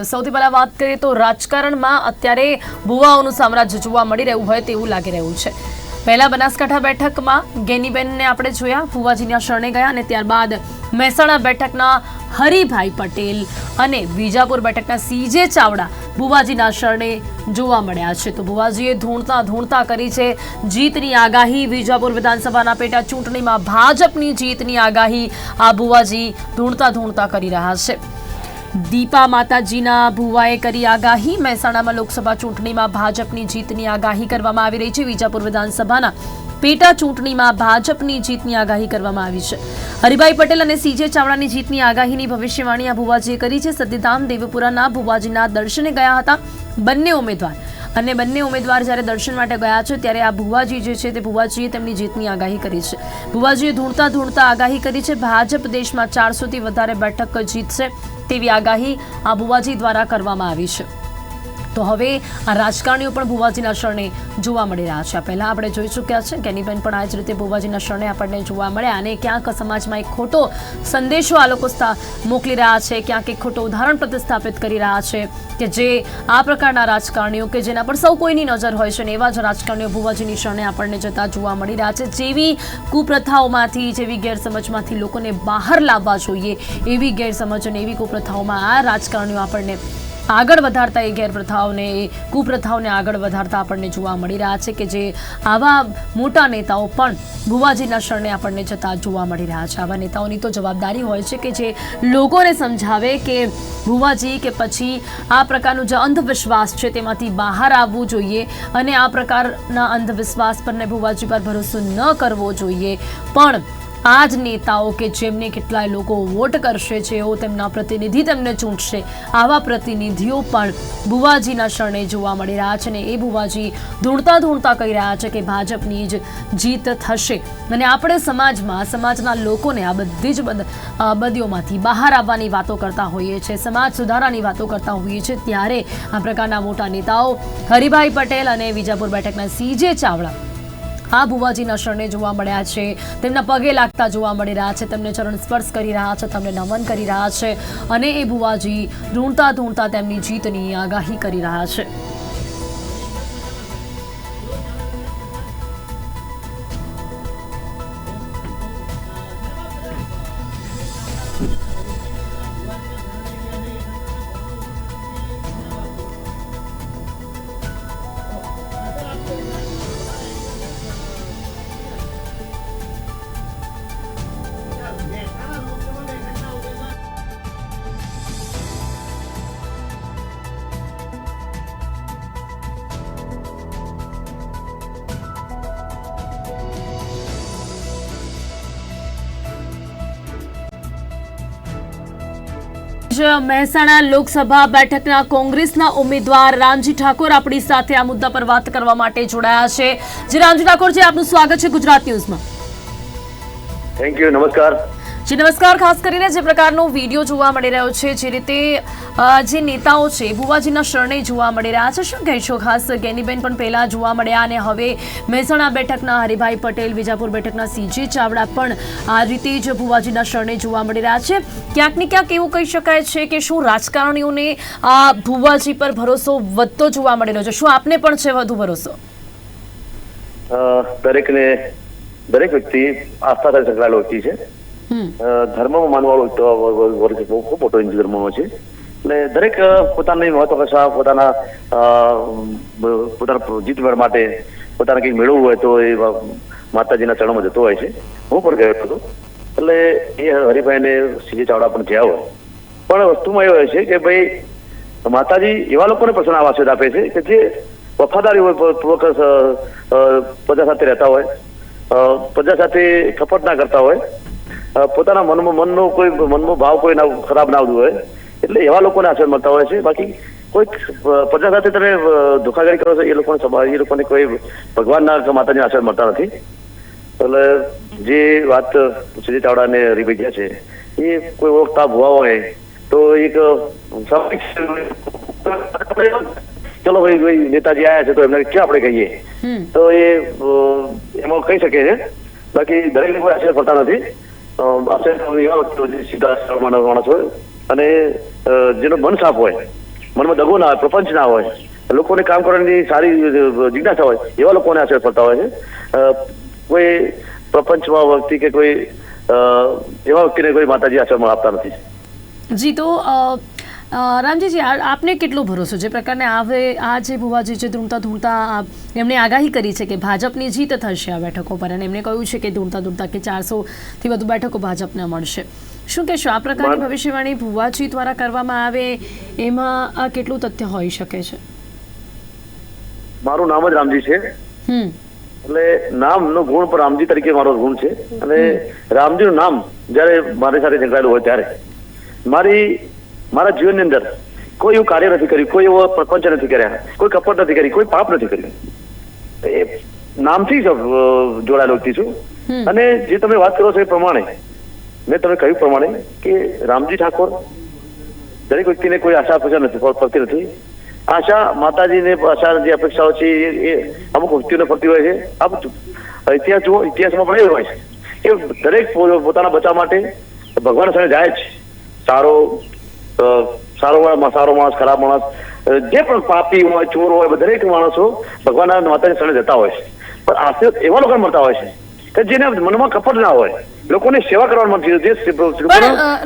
તો સૌથી પહેલા વાત કરીએ તો રાજકારણમાં અત્યારે ભુવાઓનું સામ્રાજ્ય જોવા મળી રહ્યું હોય તેવું લાગી રહ્યું છે. પહેલા બનાસકાંઠા બેઠકમાં ગેનીબેનને આપણે જોયા. ભુવાજીના શરણે ગયા અને ત્યારબાદ મહેસાણા બેઠકના હરિભાઈ પટેલ અને વિજાપુર બેઠકના સીજે ચાવડા ભુવાજીના શરણે જોવા મળ્યા છે. તો ભુવાજીએ ધૂણતા ધૂણતા કરી છે જીતની આગાહી. વિજાપુર વિધાનસભાના પેટા ચૂંટણીમાં ભાજપની જીતની આગાહી. આ ભુવાજી ધૂણતા ધૂણતા કરી રહ્યા છે. દીપા માતાજીના ભુવાએ કરી આગાહી. મહેસાણામાં લોકસભા ચૂંટણીમાં ભાજપની જીતની આગાહી કરવામાં આવી રહી છે. વિજાપુર વિધાનસભાના પેટા ચૂંટણીમાં ભાજપની જીતની આગાહી કરવામાં આવી છે. હરિભાઈ પટેલ અને સીજે ચાવડાની જીતની આગાહીની ભવિષ્યવાણી આ ભુવાજીએ કરી છે. સતીધામ દેવપુરાના ભુવાજીના દર્શને ગયા હતા બંને ઉમેદવાર. અને બંને ઉમેદવાર જ્યારે દર્શન માટે ગયા છે, ત્યારે આ ભુવાજી જે છે તે ભુવાજીએ તેમની જીતની આગાહી કરી છે. ભુવાજીએ ધૂણતા ધૂણતા આગાહી કરી છે. ભાજપ દેશમાં ચારસોથી વધારે બેઠક જીતશે તેવી આગાહી આ ભુવાજી દ્વારા કરવામાં આવી છે. તો હવે આ રાજકારણીઓ પણ ભુવાજીના શરણે જોવા મળી રહ્યા છે. પહેલાં આપણે જોઈ ચૂક્યા છે કેનીબેન પણ આ જ રીતે ભુવાજીના શરણે આપણને જોવા મળ્યા અને ક્યાંક સમાજમાં એક ખોટો સંદેશો આ લોકો મોકલી રહ્યા છે, ક્યાંક એક ખોટો ઉદાહરણ પ્રતિસ્થાપિત કરી રહ્યા છે કે જે આ પ્રકારના રાજકારણીઓ કે જેના પર સૌ કોઈની નજર હોય છે ને એવા જ રાજકારણીઓ ભુવાજીની શરણે આપણને જતા જોવા મળી રહ્યા છે. જેવી કુપ્રથાઓમાંથી, જેવી ગેરસમજમાંથી લોકોને બહાર લાવવા જોઈએ, એવી ગેરસમજ અને એવી કુપ્રથાઓમાં આ રાજકારણીઓ આપણને આગળ વધારતા એ ગેરપ્રથાઓને, એ કુપ્રથાઓને આગળ વધારતા આપણને જોવા મળી રહ્યા છે કે જે આવા મોટા નેતાઓ પણ ભુવાજીના શરણે આપણને જતા જોવા મળી રહ્યા છે. આવા નેતાઓની તો જવાબદારી હોય છે કે જે લોકોને સમજાવે કે ભુવાજી કે પછી આ પ્રકારનું જે અંધવિશ્વાસ છે તેમાંથી બહાર આવવું જોઈએ અને આ પ્રકારના અંધવિશ્વાસ પરને ભુવાજી પર ભરોસો ન કરવો જોઈએ. પણ આ જ નેતાઓ કે જેમને કેટલાય લોકો વોટ કરશે છે જેઓ તેમના પ્રતિનિધિ તેમને ચૂંટશે. આવા પ્રતિનિધિઓ પણ ભુવાજીના શરણે જોવા મળી રહ્યા છે અને એ ભુવાજી ધૂણતા ધૂણતા કહી રહ્યા છે કે ભાજપની જ જીત થશે. અને આપણે સમાજમાં, સમાજના લોકોને આ બધી જ બદ- બદીઓમાંથી બહાર આવવાની વાતો કરતા હોઈએ છીએ સમાજ સુધારાની વાતો કરતા હોઈએ છીએ ત્યારે આ પ્રકારના મોટા નેતાઓ હરિભાઈ પટેલ અને વિજાપુર બેઠકના સીજે ચાવડા આ ભુવાજીના શરણે જોવા મળ્યા છે. તેમના પગે લાગતા જોવા મળી રહ્યા છે. તેમને ચરણ સ્પર્શ કરી રહ્યા છે. તેમને નમન કરી રહ્યા છે. અને એ ભુવાજી ધૂણતા ધૂણતા તેમની જીતની આગાહી કરી રહ્યા છે. મહેસાણા લોકસભા બેઠકના કોંગ્રેસના ઉમેદવાર રામજી ઠાકોર આપણી સાથે આ મુદ્દા પર વાત કરવા માટે જોડાયા છે. જે, રામજી છે આપનું સ્વાગત છે ગુજરાત ન્યૂઝમાં. થેન્ક યુ નમસ્કાર. જી, નમસ્કાર. ખાસ કરીને જે પ્રકારનો વીડિયો જોવા મળી રહ્યો છે, જે રીતે જે નેતાઓ છે, ભુવાજીના શરણે જોવા મળી રહ્યા છે. શું કહેશો? ખાસ ગેનીબેન પણ પહેલાં જોવા મળ્યા અને હવે મહેસાણા બેઠકના હરિભાઈ પટેલ, વિજાપુર બેઠકના સીજે ચાવડા પણ આ રીતે જ ભુવાજીના શરણે જોવા મળી રહ્યા છે. ક્યાંક ને ક્યાંક એવું કહી શકાય છે કે શું રાજકારણીઓને આ ભુવાજી પર ભરોસો વધતો જોવા મળી રહ્યો છે? શું આપને પણ છે વધુ ભરોસો? દરેકને, દરેક વ્યક્તિ આસ્થા સાથે સંકળાયેલો વ્યક્તિ છે. ધર્મમાં માનવાળો વર્ગ ખૂબ મોટો હિન્દુ ધર્મમાં છે. એટલે દરેક પોતાની મહત્વાકાંક્ષા, પોતાના પોતાના જીત માટે પોતાને કંઈક મેળવવું હોય તો એ માતાજીના ચરણમાં જતો હોય છે. હું પણ ગયો હતો. એટલે એ હરિભાઈને સીજે ચાવડા પણ ગયા હોય. પણ વસ્તુમાં એવું હોય છે કે ભાઈ, માતાજી એવા લોકોને પ્રસન્ન આશીર્વાદ આપે છે કે જે વફાદારી હોય પૂર્વક પ્રજા સાથે રહેતા હોય પ્રજા સાથે કપટ ના કરતા હોય પોતાના મનમાં મનનો કોઈ મનનો ભાવ કોઈ ના ખરાબ ના આવતું હોય. એટલે એવા લોકોને આચરણ મળતા હોય છે. બાકી કોઈક પ્રજા સાથે તમે ધોખાગરી કરો છો એ લોકોને સમા- એ લોકોને કોઈ ભગવાનના માતાજીના આશીર્વાદ મળતા નથી. એટલે જે વાત સુજીત ચાવડાને ગયા છે એ કોઈ ઓળખતા ભૂવા હોય તો એક ચલો ભાઈ ભાઈ નેતાજી આયા છે તો એમને ક્યાં આપણે કહીએ? તો એ એમાં કહી શકે છે. બાકી દરેક લોકો આશીર્વાદ પડતા નથી. સીધા માણસ હોય અને જેનો મન સાફ હોય, મનમાં દગો ના હોય, પ્રપંચ ના હોય, લોકોને કામ કરવાની સારી જિજ્ઞાસા હોય, એવા લોકોને આશીર્વાદ ફરતા હોય છે. કોઈ પ્રપંચમાં વ્યક્તિ કે કોઈ એવા વ્યક્તિને કોઈ માતાજી આશીર્વાદ આપતા નથી. જી, તો રામજીજી આ- આપને કેટલો ભરોસો જે પ્રકારને આવે આ જે ભુવાજી છે ધૂણતા ધૂણતા આ- એમણે આગાહી કરી છે કે ભાજપની જીત થશે આ બેઠકો પર અને એમણે કહ્યું છે કે ધૂણતા ધૂણતા કે ચારસો થી વધુ બેઠકો ભાજપને મળશે. શું કહેશો? આ પ્રકારની ભવિષ્યવાણી ભુવાજી દ્વારા કરવામાં આવે એમાં આ કેટલું તથ્ય હોઈ શકે છે? મારું નામ જ રામજી છે. એટલે નામનો ગુણ પણ રામજી તરીકે મારો ગુણ છે. અને રામજીનું નામ જ્યારે મારી સાથે સંકળાયેલું હોય ત્યારે. મારી મારા જીવનની અંદર કોઈ એવું કાર્ય નથી કર્યું કોઈ એવો પ્રપંચ નથી કર્યા કોઈ કપટ નથી કરી કોઈ પાપ નથી કર્યું. એ નામથી જોડાયેલો વ્યક્તિ છું. અને જે તમે વાત કરો છો એ પ્રમાણે મેં તમે કહ્યું પ્રમાણે કે રામજી ઠાકોર દરેક વ્યક્તિને કોઈ આશા અપેક્ષા નથી પડતી નથી. આશા માતાજીને આશા જે અપેક્ષાઓ છે એ અમુક વ્યક્તિઓને પડતી હોય છે. આપ ઇતિહાસ જુઓ ઇતિહાસમાં પણ એ હોય છે કે દરેક પોતાના બચાવ માટે ભગવાન સાથે જાય જ. સારો સારો માણસ સારો માણસ ખરાબ માણસ જે. પણ પાપી હોય ચોર હોય દરેક માણસો ભગવાનના માતાની શરણે જતા હોય છે. પણ આશીર્વાદ એવા લોકો મળતા હોય છે કે જેને મનમાં કપટ ના હોય. લોકોની સેવા કરવાનું મન છે જે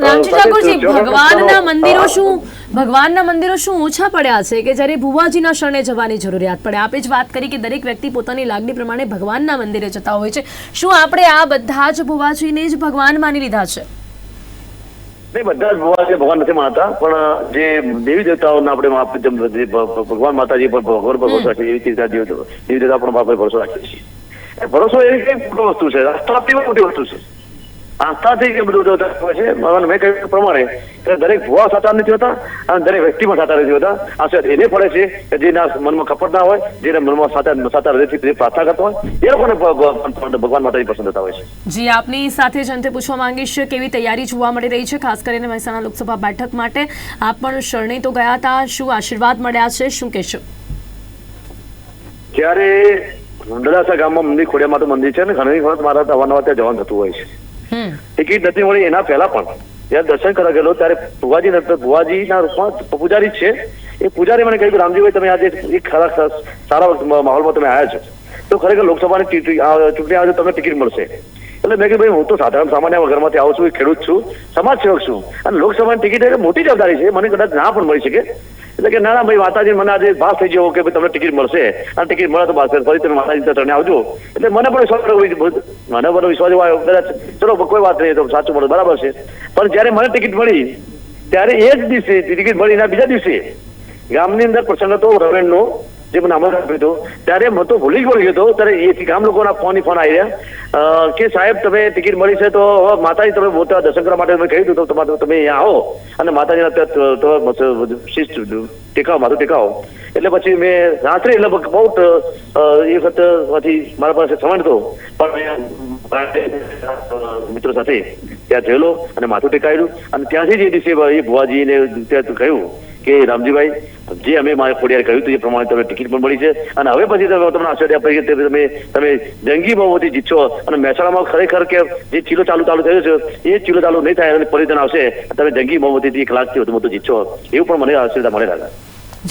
રામજી ઠાકોરજી ભગવાનના મંદિરો શું ભગવાનના મંદિરો શું ઓછા પડ્યા છે કે જ્યારે ભુવાજીના શરણે જવાની જરૂરિયાત પડે? આપે જ વાત કરી કે દરેક વ્યક્તિ પોતાની લાગણી પ્રમાણે ભગવાનના મંદિરે જતા હોય છે. શું આપણે આ બધા જ ભુવાજીને જ ભગવાન માની લીધા છે? નહીં, બધા જ ભગવાન ભગવાન નથી માનતા, પણ જે દેવી દેવતાઓને આપણે ભગવાન માતાજી પર ભગવાન ભરોસો રાખીએ, એવી દેવ- દેવી દેવતા પણ આપણે ભરોસો રાખીએ છીએ. ભરોસો એવી કઈ મોટી વસ્તુ છે આસ્થા મોટી વસ્તુ છે. આસ્થાથી કે બધું છે. ભગવાન મેં કહ્યું પ્રમાણે દરેક ભુવા સાચા નથી હોતા અને દરેક વ્યક્તિ પણ સાચા નથી હોતા. આશીર્વાદ એને પડે છે કે જેના મનમાં કપટ ના હોય જેના મનમાં સાચા સાચા હૃદયથી પ્રાર્થના કરતા હોય એ લોકોને ભગવાન માતાની પસંદ હોય છે. જી આપની સાથે જ અંતે પૂછવા માંગીશ કેવી તૈયારી જોવા મળી રહી છે ખાસ કરીને મહેસાણા લોકસભા બેઠક માટે? આપ પણ શરણે તો ગયા હતા. શું આશીર્વાદ મળ્યા છે? શું કહેશો? જ્યારે ડલાસા ગામમાં મંદિર ખોડિયા માતા મંદિર છે ને ઘણી વખત મારા અવારનવાર ત્યાં જવાનું થતું હોય છે. ટિકિટ નથી મળી, એના પહેલા પણ. જ્યારે દર્શન કરવા ગયેલો, ત્યારે ભુવાજી ભુવાજીના રૂપમાં પૂજારી છે. એ પૂજારી મને કહ્યું કે, રામજીભાઈ, તમે આજે એક ખરા સારા માહોલમાં તમે આવ્યા છો. તો ખરેખર લોકસભાની ચૂંટણી આવે તમને ટિકિટ મળશે. એટલે મેં કીધું, ભાઈ, હું તો સાધારણ સામાન્ય ઘરમાંથી આવું છું ખેડૂત છું સમાજ સેવક છું. અને લોકસભાની ટિકિટ એટલે મોટી જવાબદારી છે, મને કદાચ ના પણ મળી શકે. એટલે કે, ના ભાઈ, માતાજી, મને આજે ભાસ થઈ ગયો, કે ભાઈ, તમને ટિકિટ મળશે. અને ટિકિટ મળે તો બસ, ફરી તમે માતાજી ચરણે આવજો. એટલે મને પણ વિશ્વાસ મને પણ વિશ્વાસ આવ્યો કદાચ, ચલો, કોઈ વાત નહીં તો સાચું મળે બરાબર છે. પણ જ્યારે મને ટિકિટ મળી, ત્યારે એ જ દિવસે ટિકિટ મળી, એના બીજા દિવસે ગામની અંદર પ્રસંગ હતો, રવેણનો. જે મને આમંત્રણ આપ્યું હતું. ત્યારે હું તો ભૂલી જ ભૂલી ગયો હતો. ત્યારે એ ગામ લોકોના ફોન ફોન આવી રહ્યા. કે સાહેબ, તમે ટિકિટ મળી છે તો માતાજી, તમે પોતા દર્શન કરવા માટે મેં કહ્યું હતું તમારે તમે અહીંયા આવો. અને માતાજીના શિસ્ત ટેકાવો, માથું ટેકાવો. એટલે પછી મેં રાત્રે લગભગ બહુ એ વખત પછી મારા પાસે સમય હતો પણ મિત્રો સાથે ત્યાં જયેલો અને માથું ટેકાયેલું. અને ત્યાંથી જ દિવસે એ ભુવાજીને ત્યાં કહ્યું કે રામજીભાઈ જે અમે મારા ખોડિયાર કહ્યું હતું એ પ્રમાણે તમને ટિકિટ પણ મળી છે. અને હવે પછી તમે તમને આશ્ચર્ય આપે કે તમે તમે જંગી બહુમતી જીતશો. અને મહેસાણામાં ખરેખર કે જે ચીલો ચાલુ ચાલુ થયો છે એ ચીલો ચાલુ નહીં થાય અને પરિવર્તન આવશે. તમે જંગી બહુમતીથી એક લાખથી વધુ મોટું જીતશો. એવું પણ મને આશ્ચર્ય મળે દાદા.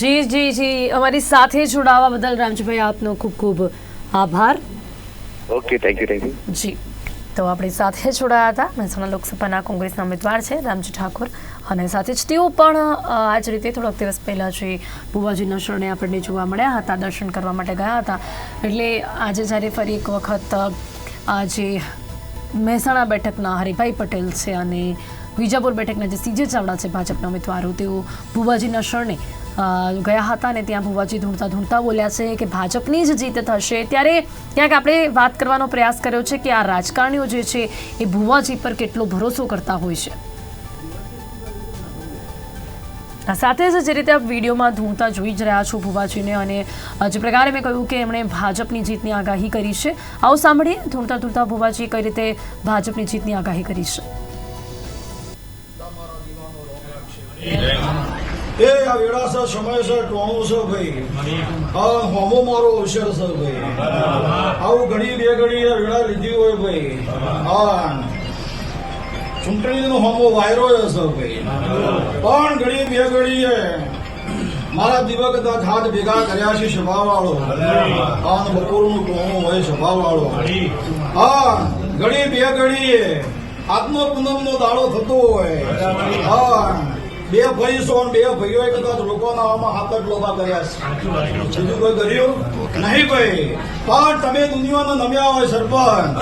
જી જી જી. અમારી સાથે જોડાવા બદલ રામજીભાઈ આપનો ખૂબ ખૂબ આભાર. Okay thank you thank you ji. તો આપણી સાથે જોડાયા હતા મહેસાણા લોકસભાના કોંગ્રેસના ઉમેદવાર છે રામજી ઠાકોર. અને સાથે જ તેઓ પણ આ જ રીતે થોડાક દિવસ પહેલાં જે ભુવાજીના શરણે આપણને જોવા મળ્યા હતા, દર્શન કરવા માટે ગયા હતા. એટલે આજે જ્યારે ફરી એક વખત આ જે મહેસાણા બેઠકના હરિભાઈ પટેલ છે અને વિજાપુર બેઠકના જે સીજે ચાવડા છે ભાજપના ઉમેદવારો, તેઓ ભુવાજીના શરણે ગયા હતા અને ત્યાં ભુવાજી ધૂણતા ધૂણતા બોલ્યા છે કે ભાજપની જ જીત થશે. ત્યારે ક્યાંક આપણે વાત કરવાનો પ્રયાસ કર્યો છે કે આ રાજકારણીઓ જે છે એ ભુવાજી પર કેટલો ભરોસો કરતા હોય છે. સાથે જ જે રીતે આપ વિડીયોમાં ધૂણતા જોઈ જ રહ્યા છો ભુવાજીને અને જે પ્રકારે મેં કહ્યું કે એમણે ભાજપની જીતની આગાહી કરી છે. આવો સાંભળીએ ધૂણતા ધૂણતા ભુવાજી કઈ રીતે ભાજપની જીતની આગાહી કરી છે. એ આ વેળાસર સમયસર ટોણું છે ભાઈ? હોમો મારો અવસર છે ભાઈ. આવું ઘડી બે ઘડી વેળા લીધી હોય ભાઈ. હા. ચૂંટણીનો હોમો વાયરો હશે ભાઈ. પણ ઘડી બે ઘડીએ મારા દિવગત હાથ ભેગા કર્યા છે સભાવાળો અને બપોરનું ટોણું હોય સભાવાળો હા ઘડી બે ઘડીએ આત્મ પૂનમનો દાડો થતો હોય. હા. બે ભાઈ સો અને બે ભાઈઓએ કદાચ લોકોના હાથ જ લોભા કર્યા છે. બીજું કોઈ કર્યું નહીં ભાઈ. પણ તમે દુનિયામાં નમ્યા હોય સરપંચ.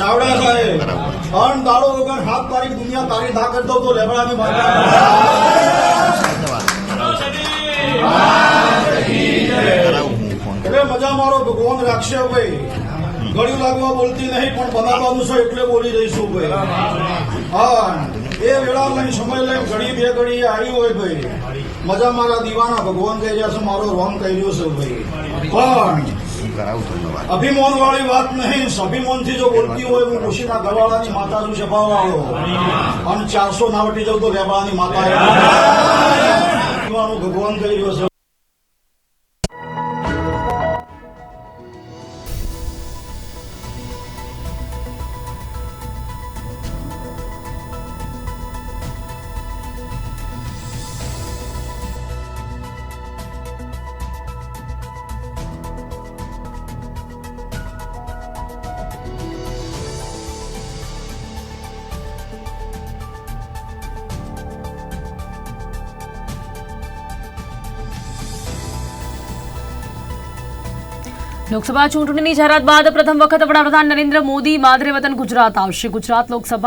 ચાવડા સાહેબ. પણ દાડો વગર સાત તારીખ દુનિયા તારી ના કરતો તો લેબડાની માતા એટલે મજા મારો ભગવાન રાખશે ભાઈ. ગળ્યું લાગવા બોલતી નહીં, પણ બનાવવાનું છે એટલે બોલી જઈશું ભાઈ. હા. એ વેળા સમય લઈને ઘડી બે ઘડી આવી હોય ભાઈ. મજા મારા દીવાના, ભગવાન કહી રહ્યા છે મારો રોંગ કર્યો છે ભાઈ. પણ અભિમાન વાળી વાત નહીં અભિમાનથી જો બોલતી હોય, હું ખુશીના ઘરવાળાની માતા છું વાળો અને ચારસો ના વટી જાઉં તો લેવાળાની માતા ભગવાન કહી રહ્યો છે. લોકસભા ચૂંટણીની જાહેરાત બાદ પ્રથમ વખત વડાપ્રધાન નરેન્દ્ર મોદી માદરે વતન ગુજરાત આવશે. ગુજરાત લોકસભા